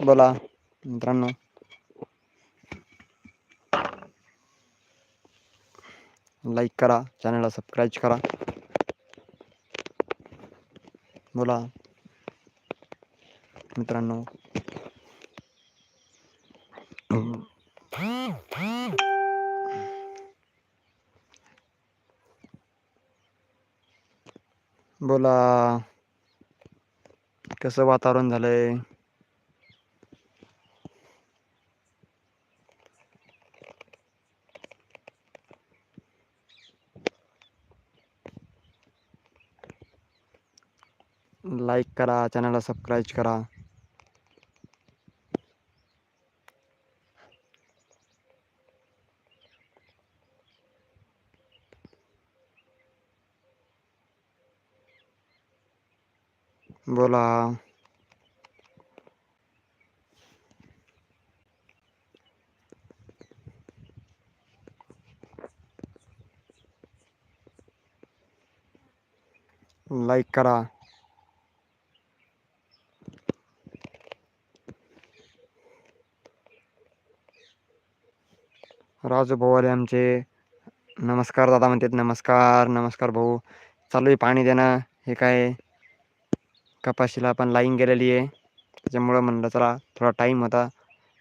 बोला मित्रांनो. लाईक करा चॅनलला सबस्क्राईब करा. बोला मित्रांनो. बोला कसं वातावरण झालंय? लाईक करा चॅनलला सबस्क्राईब करा. बोला. लाईक करा. राजू भाऊ आले आमचे. नमस्कार दादा म्हणतात नमस्कार नमस्कार भाऊ. चालू आहे पाणी देणं. हे काय? कपाशीला पण लाईन गेलेली आहे. त्याच्यामुळं म्हणलं चला थोडा टाईम होता.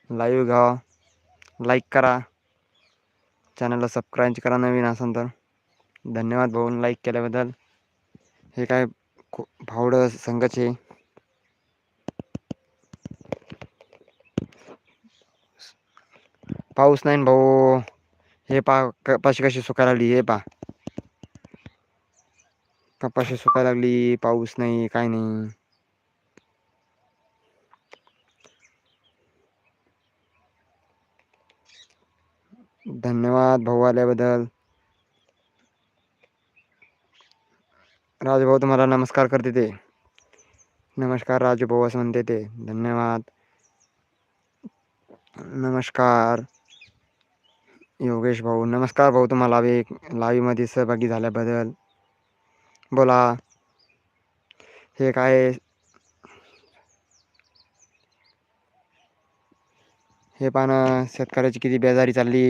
लाईव्ह घ्यावा. लाईक करा. चॅनलला सबस्क्राईब करा नवीन असेल तर. धन्यवाद भाऊ लाईक केल्याबद्दल. हे काय भावडं संघाचे पाऊस नाही भाऊ हे पा कपाशी कशी सुकायला लागली हे पा कपाशी सुकायला लागली पाऊस नाही काय नाही धन्यवाद भाऊ आल्याबद्दल राजभाऊ तुम्हाला नमस्कार करते ते नमस्कार राजू भाऊ असं म्हणते धन्यवाद नमस्कार योगेश भाऊ नमस्कार भाऊ. तुम्हाला एक लाईव्हमध्ये सहभागी झाल्याबद्दल. बोला. हे काय? हे पानं शेतकऱ्याची किती बेजारी चालली?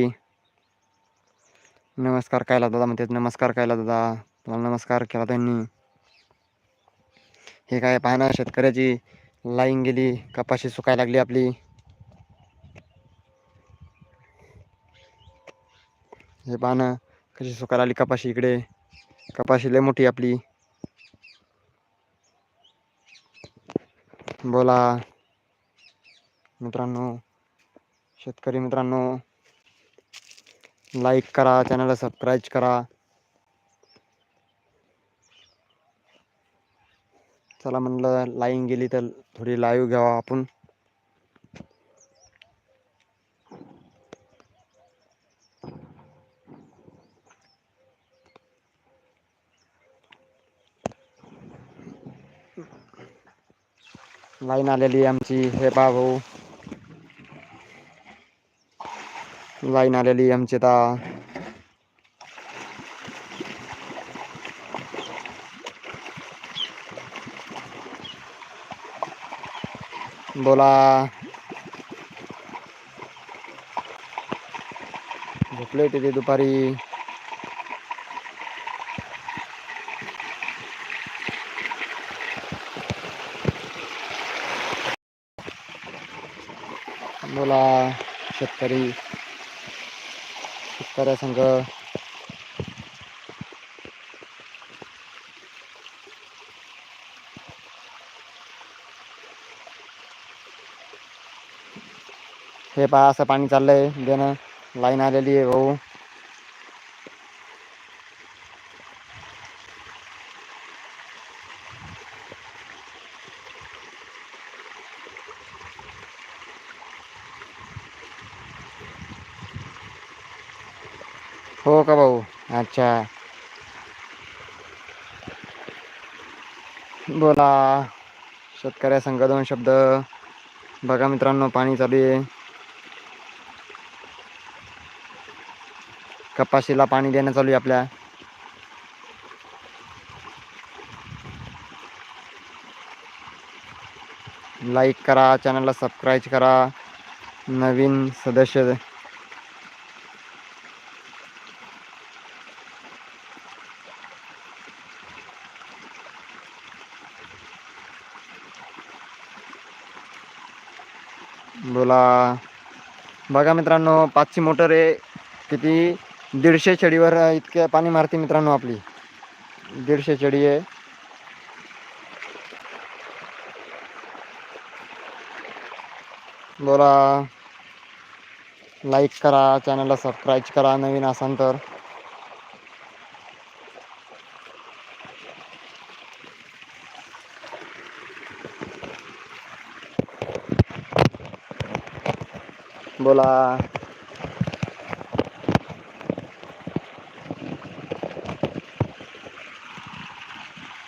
नमस्कार कायला दादा म्हणतात. नमस्कार कायला दादा. तुम्हाला नमस्कार केला त्यांनी. हे काय पाहणं शेतकऱ्याची लाईन गेली कपाशी सुकायला लागली आपली. हे पानं कशी सुकायला आली कपाशी इकडे. कपाशी लय मोठी आपली. बोला. मित्रांनो शेतकरी मित्रांनो लाईक करा चॅनलला सबस्क्राईब करा. चला म्हणलं लाईन गेली तर थोडी लाईव्ह घ्यावा आपण. लाईन आलेली आहे आमची हे पहा भाऊ लाईन आलेली आहे आमची आता बोला झोपले होते ते दुपारी बोला शेतकरी शेतकऱ्या संघ हे पहा असं पाणी चाललंय. देणं लाईन आलेली आहे भाऊ हो का भाऊ अच्छा. बोला. शेतकऱ्या संघ दोन शब्द. बघा मित्रांनो पाणी चालू आहे. कपाशीला पाणी देणं चालू आहे आपल्या. लाईक करा चॅनलला सबस्क्राईब करा. नवीन सदस्य बोला बघा मित्रांनो पाचशे मोटर आहे. किती? दीडशे चडीवर इतके पाणी मारते मित्रांनो आपली. दीडशे चडी आहे. बोला. लाईक करा चॅनलला सबस्क्राईब करा नवीन असाल तर. बोला.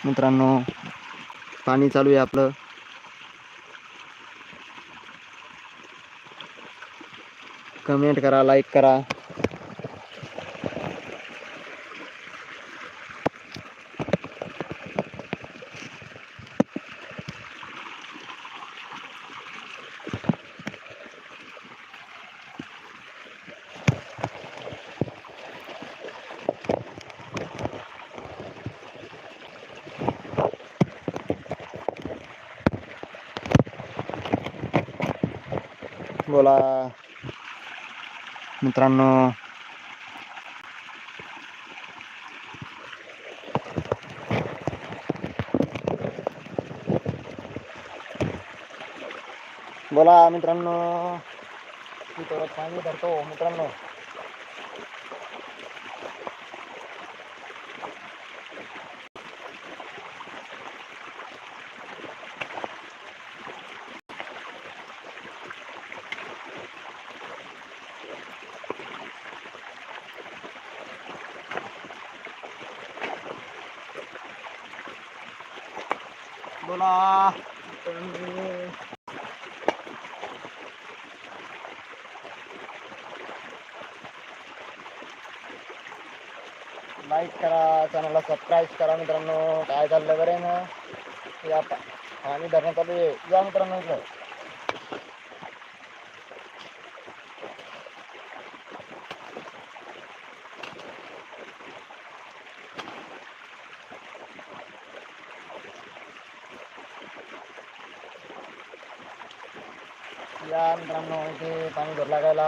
मित्रांनो पाणी चालू आहे आपलं. कमेंट करा लाईक करा. बोला. मित्रांनो बोला मित्रांनो. मी थोडं पाणी धरतो मित्रांनो बोला लाईक करा चॅनलला सबस्क्राईब करा मित्रांनो. काय चाललं बरे ना? या पाणी धरणं चालू आहे. या मित्रांनो इकडं या मित्रांनो इथे पाणी भर लागायला.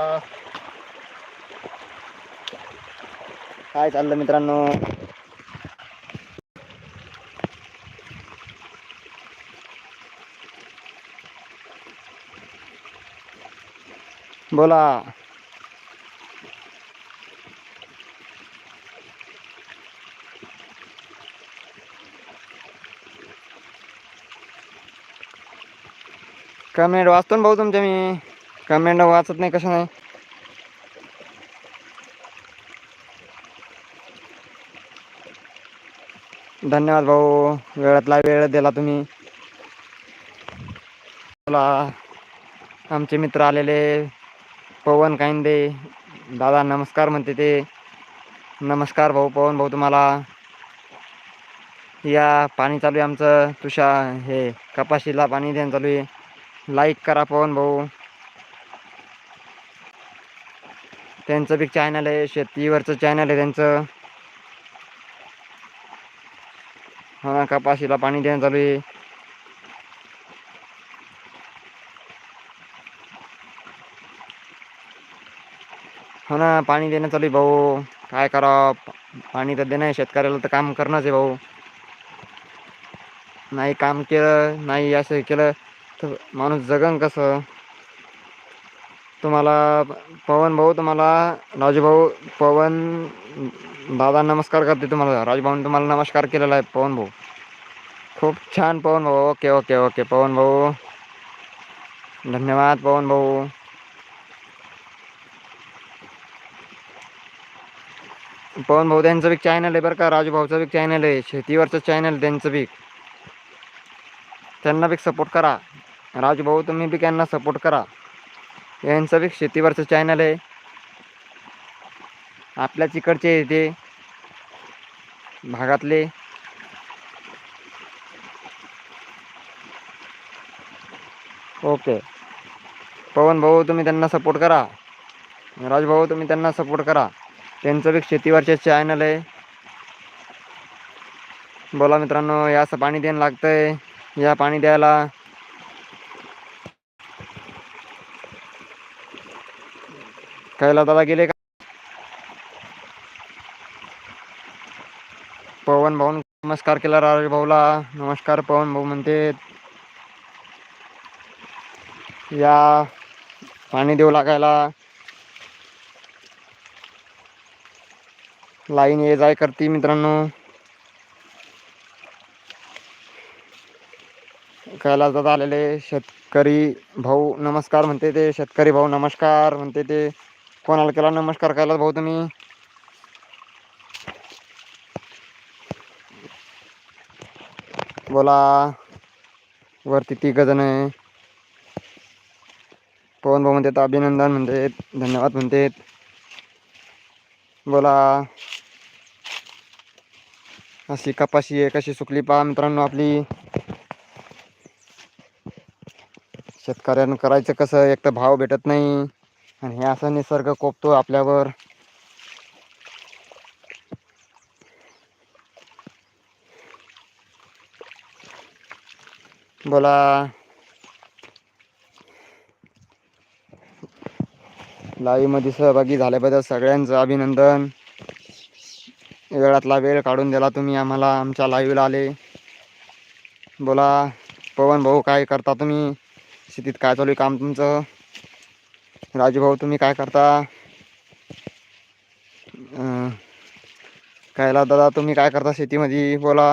काय चाललं मित्रांनो? बोला. कमेंट वाचतो ना भाऊ तुमच्या मी. कमेंट वाचत नाही कसं नाही. धन्यवाद भाऊ वेळातला वेळ दिला तुम्ही. बोला. आमचे मित्र आलेले पवन कांदे दादा नमस्कार म्हणते ते. नमस्कार भाऊ पवन भाऊ तुम्हाला. या पाणी चालू आहे आमचं. तुषा हे कपाशीला पाणी देणं चालू आहे. लाईक करा पवन भाऊ. त्यांचं बी चॅनल आहे शेतीवरचं चॅनल आहे त्यांचं. हो ना कपाशीला पाणी देणं चालू आहे. हो ना पाणी देणं चालू आहे भाऊ. काय करा पाणी तर देणं आहे शेतकऱ्याला तर काम करणंच आहे भाऊ. नाही काम केलं नाही असं केलं. तर माणूस जगन कसं? तुम्हाला पवन भाऊ तुम्हाला राजूभाऊ पवन दादा नमस्कार करते तुम्हाला. राजभाऊन तुम्हाला नमस्कार केलेला आहे पवन भाऊ. खूप छान पवन भाऊ. Okay okay okay. पवन भाऊ. धन्यवाद पवन भाऊ. पवन भाऊ त्यांचं बी चॅनल आहे बरं का. राजूभाऊचं बी चॅनल आहे. शेतीवरचं चॅनल त्यांचं बी. त्यांना बी सपोर्ट करा. राजभाऊ तुम्ही बी त्यांना सपोर्ट करा. यांचं बी शेतीवरचं चॅनल आहे. आपल्याच इकडचे येते ते. भागातले. ओके. पवन भाऊ तुम्ही त्यांना सपोर्ट करा. राजभाऊ तुम्ही त्यांना सपोर्ट करा. त्यांचं बी शेतीवरचे चॅनल आहे. बोला मित्रांनो या असं पाणी द्यायला लागतंय. या पाणी द्यायला कैला दादा गेले का पवन भाऊ नमस्कार केला राज भाऊला नमस्कार पवन भाऊ म्हणते या पाणी देऊ लागायला लाईन ये जाय करते मित्रांनो कैलास दादा आलेले शेतकरी भाऊ नमस्कार म्हणते ते शेतकरी भाऊ नमस्कार म्हणते ते कोणाला केला? नमस्कार करायला भाऊ तुम्ही? बोला. वरती ती गजन आहे. पवन भाऊ म्हणतात अभिनंदन म्हणतात धन्यवाद म्हणतात. बोला. अशी कपाशी आहे कशी सुकली पहा मित्रांनो आपली. शेतकऱ्यांना करायचं कसं? एक तर भाव भेटत नाही. आणि हे असं निसर्ग कोपतो आपल्यावर. बोला. लाईव्हमध्ये सहभागी झाल्याबद्दल सगळ्यांचं अभिनंदन. वेळातला वेळ काढून दिला तुम्ही आम्हाला आमच्या लाईव्हला आले. बोला पवन भाऊ काय करता तुम्ही? शेतीत काय चालू आहे काम तुमचं? राजू भाऊ तुम्ही काय करता? कायला दादा तुम्ही काय करता? शेतीमध्ये बोला.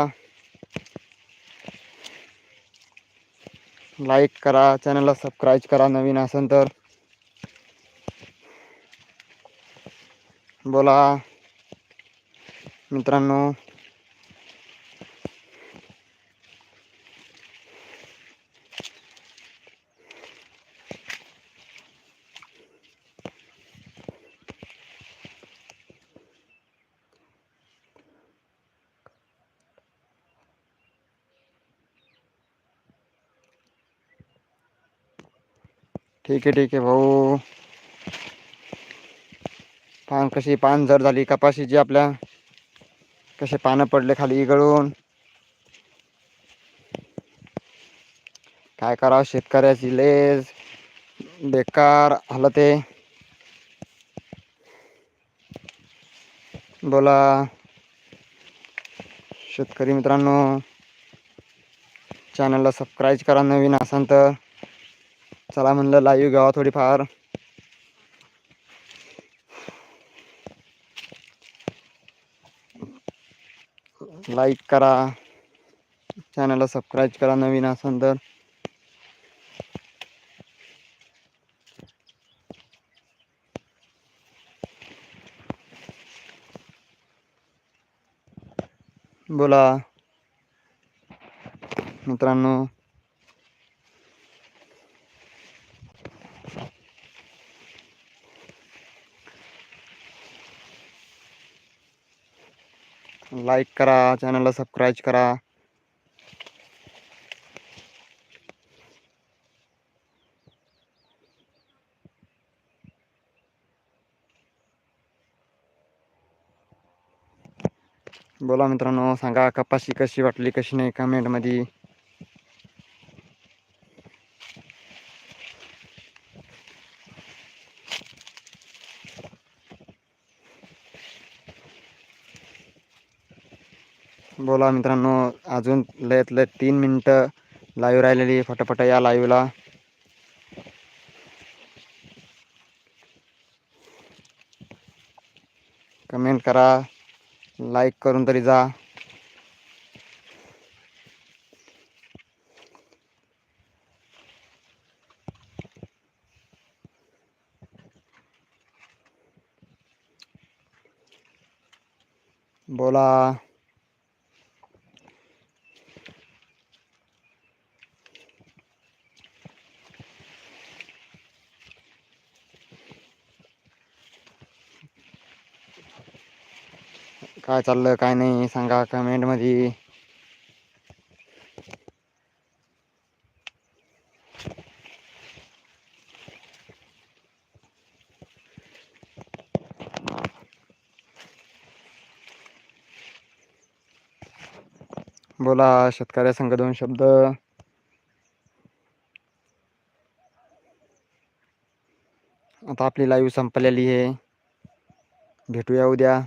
लाईक करा चॅनलला सबस्क्राईब करा नवीन असेल तर. बोला. मित्रांनो ठीक आहे ठीक आहे भाऊ. पान कशी पान जर झाली कपाशीची आपल्या कसे पानं पडले खाली इगळून. काय करावं शेतकऱ्याची लेज. बेकार आलं ते बोला. शेतकरी मित्रांनो चॅनलला सबस्क्राईब करा नवीन असाल तर. चला म्हणलं लाईव्ह गावा थोडीफार. लाईक करा. चॅनलला सबस्क्राईब करा नवीन असेल तर. बोला. मित्रांनो. लाईक करा चॅनलला सबस्क्राईब करा. बोला मित्रांनो सांगा कपाशी कशी वाटली कशी नाही कमेंटमध्ये बोला मित्रांनो अजून लयत लय तीन मिनटं लाईव्ह राहिलेली फटाफट या लाईव्हला कमेंट करा लाईक करून तरी जा. बोला. काय चाललं काय नाही सांगा कमेंटमध्ये बोला शेतकऱ्या संघ दोन शब्द. आता आपली लाईव्ह संपलेली आहे. भेटूया उद्या.